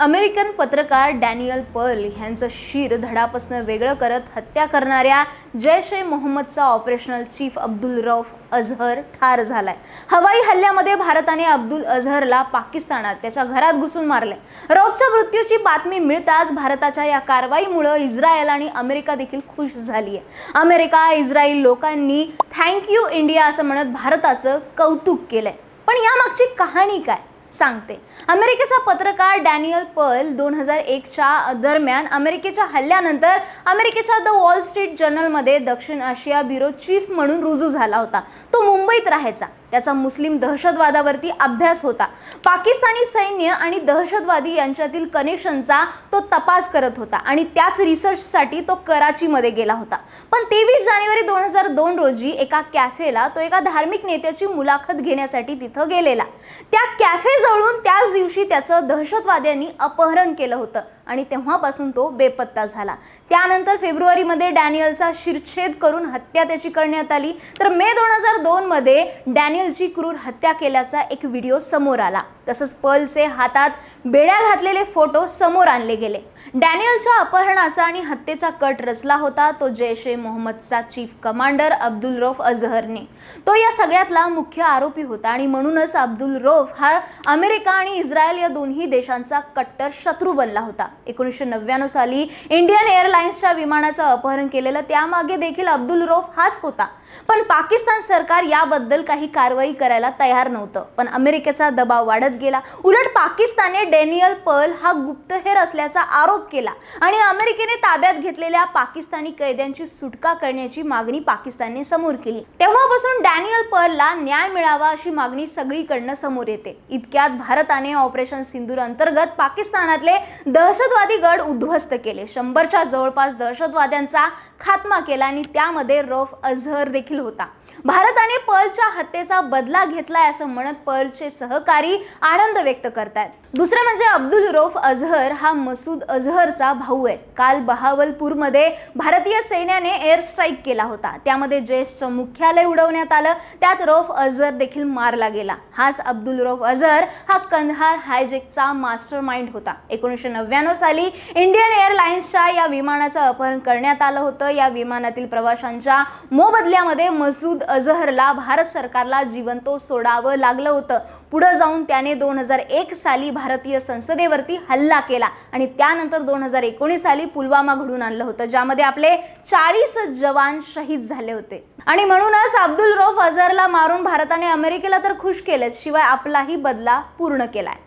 American पत्रकार Daniel Perl यांचं शिर धडापासनं वेगळं करत हत्या करणाऱ्या जैश ए मोहम्मदचा ऑपरेशनल चीफ अब्दुल रौफ अझहर ठार झालाय. हवाई हल्ल्यामध्ये भारताने अब्दुल अझहरला पाकिस्तानात त्याच्या घरात घुसून मारलंय. रौफच्या मृत्यूची बातमी मिळताच भारताच्या या कारवाईमुळं इस्रायल आणि अमेरिका देखील खुश झाली आहे अमेरिका इस्रायल लोकांनी थँक यू इंडिया असं म्हणत भारताचं कौतुक केलंय. पण यामागची कहाणी काय? सांगते. अमेरिकेचा पत्रकार डॅनियल पर्ल दोन हजार एकच्या दरम्यान अमेरिकेच्या हल्ल्यानंतर अमेरिकेच्या द वॉल स्ट्रीट जर्नलमध्ये दक्षिण आशिया ब्युरो चीफ म्हणून रुजू झाला होता. तो मुंबईत राहायचा. त्याचा मुस्लिम दहशतवादावरती अभ्यास होता. पाकिस्तानी सैन्य आणि दहशतवादी यांच्यातील कनेक्शनचा तो तपास करत होता आणि त्याच रिसर्चसाठी तो कराचीमध्ये गेला होता. पण तेवीस जानेवारी दोन हजार दोन रोजी एका कॅफेला तो एका धार्मिक नेत्याची मुलाखत घेण्यासाठी तिथं गेलेला. त्या कॅफेजवळून त्याच दिवशी त्याचं दहशतवाद्यांनी अपहरण केलं होतं. आणि तेव्हापासून तो बेपत्ता झाला. त्यानंतर फेब्रुवारीमध्ये डॅनियलचा शिरछेद करून हत्या त्याची करण्यात आली. तर मे दोन हजार दोनमध्ये डॅनियलची क्रूर हत्या केल्याचा एक व्हिडिओ समोर आला. तसंच पर्लचे हातात बेड्या घातलेले फोटो समोर आणले गेले. डॅनियलच्या अपहरणाचा आणि हत्येचा कट रचला होता तो जैश ए मोहम्मदचा चीफ कमांडर अब्दुल रौफ अझहरने तो या सगळ्यातला मुख्य आरोपी होता आणि म्हणूनच अब्दुल रौफ हा अमेरिका आणि इस्रायल या दोन्ही देशांचा कट्टर शत्रू बनला होता. एकोणीसशे नव्याण्णव साली इंडियन एअरलाइन्सच्या विमानाचं अपहरण केलेलं त्यामागे देखील अब्दुल रोफ हाच होता. पण पाकिस्तान सरकार याबद्दल काही कारवाई करायला तयार नव्हतं. पण अमेरिकेचा दबाव वाढत गेला. उलट पाकिस्तानने डॅनियल पर्ल हा गुप्तहेर असल्याचा आरोप केला आणि अमेरिकेने ताब्यात घेतलेल्या पाकिस्तानी कैद्यांची सुटका करण्याची मागणी पाकिस्तानने समोर केली. तेव्हा तेव्हापासून डॅनियल पर्लला न्याय मिळावा अशी मागणी सगळीकडनं समोर येते. इतक्यात भारताने ऑपरेशन सिंदूर अंतर्गत पाकिस्तानातले दहशतवादी गड उद्ध्वस्त केले. शंभरच्या जवळपास दहशतवाद्यांचा खात्मा केला आणि त्यामध्ये रौफ अझहर देखील होता. भारताने पर्लच्या हत्येचा बदला घेतलाय असं म्हणत पर्लचे सहकारी आनंद व्यक्त करतायत. दुसरं म्हणजे अब्दुल रौफ अझहर हा मसूद अझहरचा भाऊ आहे. काल बहावलपूरमध्ये भारतीय सैन्याने एअर स्ट्राईक केला होता. त्यामध्ये जैशचं मुख्यालय चढवण्यात आलं. त्यात रौफ अझर देखील मारला गेला. हाच अब्दुल रोफ अझर हा कंधार हायजेकचा मास्टर माइंड होता. एकोणीसशे नव्याण्णव साली इंडियन एअरलाइन्सच्या या विमानाचं अपहरण करण्यात आलं होतं. या विमानातील प्रवाशांच्या मोबदल्यामध्ये मसूद अझहरला भारत सरकारला जिवंतो सोडावं लागलं होतं. पुढं जाऊन त्याने दोन हजार एक साली भारतीय संसदेवरती हल्ला केला आणि त्यानंतर दोन हजार एकोणीस साली पुलवामा घडून आणलं होतं ज्यामध्ये आपले चाळीस जवान शहीद झाले होते. आणि म्हणूनच अब्दुल रौफ अझरला मारून भारताने अमेरिकेला तर खुश केलेच शिवाय आपलाही बदला पूर्ण केलाय.